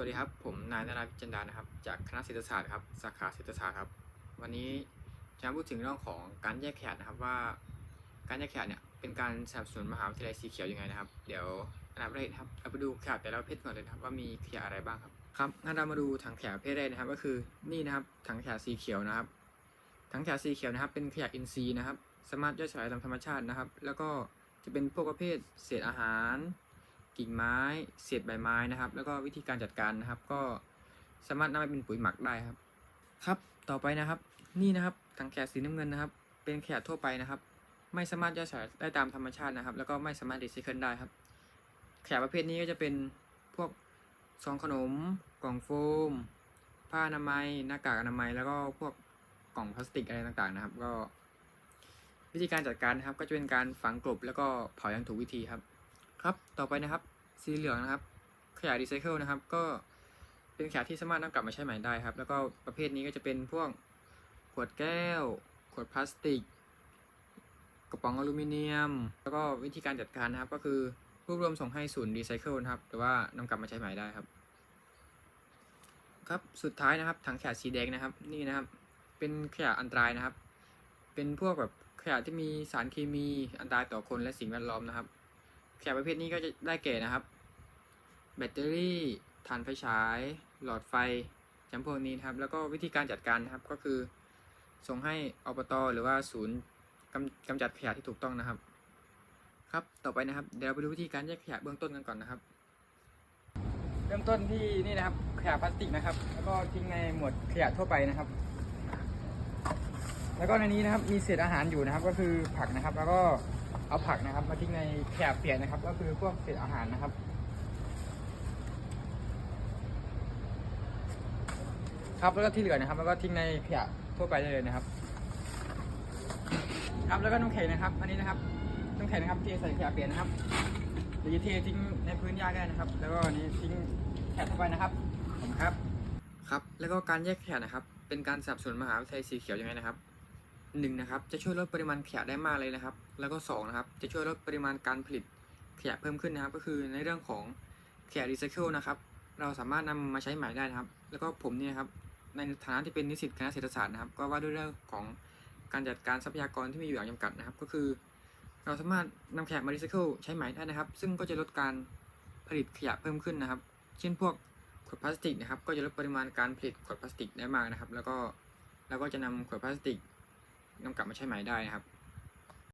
วัสดีครับผมนายนราพิจันดานะครับ จากคณะเศรษฐศาสตร์ครับสาขาเศรษฐศาสตร์ครับ วันนี้จะมาพูดถึงเรื่องของการแยกขยะนะครับว่า การแยกขยะเนี่ยเป็นการสนับสนุนมหาวิทยาลัยสีเขียวยังไงนะครับ เดี๋ยวอันดับแรกนะครับเราไปดูขยะแต่ละประเภทก่อนเลยนะครับว่ามีขยะอะไรบ้างครับครับงั้นเรามาดูถังขยะประเภทแรกนะครับ ก็คือนี่นะครับถังขยะสีเขียวนะครับ ถังขยะสีเขียวนะครับ เป็นขยะอินทรีย์นะครับ สามารถย่อยสลายตามธรรมชาตินะครับ แล้วก็จะเป็นพวกประเภทเศษอาหาร กิ่งไม้เศษใบไม้นะครับ แล้วก็วิธีการจัดการนะครับ ก็สามารถนำไปเป็นปุ๋ยหมักได้ครับ ครับต่อไปนะครับ นี่นะครับถังแขยะสีน้ำเงินนะครับ เป็นขยะทั่วไปนะครับ ไม่สามารถย่อยสลายได้ตามธรรมชาตินะครับ แล้วก็ไม่สามารถรีไซเคิลได้ครับขยะประเภทนี้ก็จะเป็นพวกซองขนม กล่องโฟม ผ้าอนามัย หน้ากากอนามัย แล้วก็พวกกล่องพลาสติกอะไรต่างๆนะครับ ก็ วิธีการจัดการนะครับ ก็จะเป็นการฝังกลบแล้วก็เผาอย่างถูกวิธีครับ ครับต่อไปนะครับ สีเหลืองนะครับ ขยะรีไซเคิลนะครับ ก็เป็นขยะที่สามารถนำกลับมาใช้ใหม่ได้ครับ แล้วก็ประเภทนี้ก็จะเป็นพวกขวดแก้ว ขวดพลาสติก กระป๋องอลูมิเนียม แล้วก็วิธีการจัดการนะครับ ก็คือรวบรวมส่งให้ศูนย์รีไซเคิลนะครับ หรือว่านำกลับมาใช้ใหม่ได้ครับ ครับ สุดท้ายนะครับ ถังขยะสีแดงนะครับ นี่นะครับ เป็นขยะอันตรายนะครับ เป็นพวกแบบขยะที่มีสารเคมีอันตรายต่อคนและสิ่งแวดล้อมนะครับ ขยะประเภทนี้ก็จะได้แก่นะครับ แบตเตอรี่ถ่านไฟฉาย หลอดไฟจำพวกนี้นครับ แล้วก็วิธีการจัดการนะครับก็คือ ส่งให้อบตหรือว่าศูนย์กำกำจัดขยะที่ถูกต้องนะครับ ครับต่อไปนะครับ เดี๋ยวไปดูวิธีการแยกขยะเบื้องต้นกันก่อนนะครับ เริ่มต้นที่นี่นะครับขยะพลาสติกนะครับ แล้วก็ทิ้งในหมวดขยะทั่วไปนะครับ แล้วก็ในนี้นะครับมีเศษอาหารอยู่นะครับ ก็คือผักนะครับ แล้วก็ เอาผักนะครับ มาทิ้งในขยะเปียกนะครับ ก็คือพวกเศษอาหารนะครับครับแล้วก็ที่เหลือนะครับ แล้วก็ทิ้งในขยะทั่วไปได้เลยนะครับ ครับแล้วก็น้ำแข็งนะครับ อันนี้นะครับน้ำแข็งนะครับเทใส่ขยะเปียกนะครับหรือเททิ้งในพื้นหญ้าได้นะครับ แล้วก็นี้ทิ้งขยะทั่วไปนะครับผมครับ ครับ แล้วก็การแยกขยะนะครับ เป็นการสับสนมหาวิทยาลัยสีเขียวยังไงนะครับ หนึ่งนะครับจะช่วยลดปริมาณขยะได้มากเลยนะครับ แล้วก็สองนะครับจะช่วยลดปริมาณการผลิตขยะเพิ่มขึ้นนะครับ ก็คือในเรื่องของขยะรีไซเคิลนะครับ เราสามารถนำมาใช้ใหม่ได้นะครับ แล้วก็ผมเนี่ยครับในฐานะที่เป็นนิสิตคณะเศรษฐศาสตร์นะครับ ก็ว่าด้วยเรื่องของการจัดการทรัพยากรที่มีอยู่อย่างจำกัดนะครับ ก็คือ เราสามารถนำขยะมารีไซเคิลใช้ใหม่ได้นะครับ ซึ่งก็จะลดการผลิตขยะเพิ่มขึ้นนะครับ เช่นพวกขวดพลาสติกนะครับ ก็จะลดปริมาณการผลิตขวดพลาสติกได้มากนะครับ แล้วก็เราก็จะนำขวดพลาสติก นำกลับมาใช้ใหม่ได้นะครับ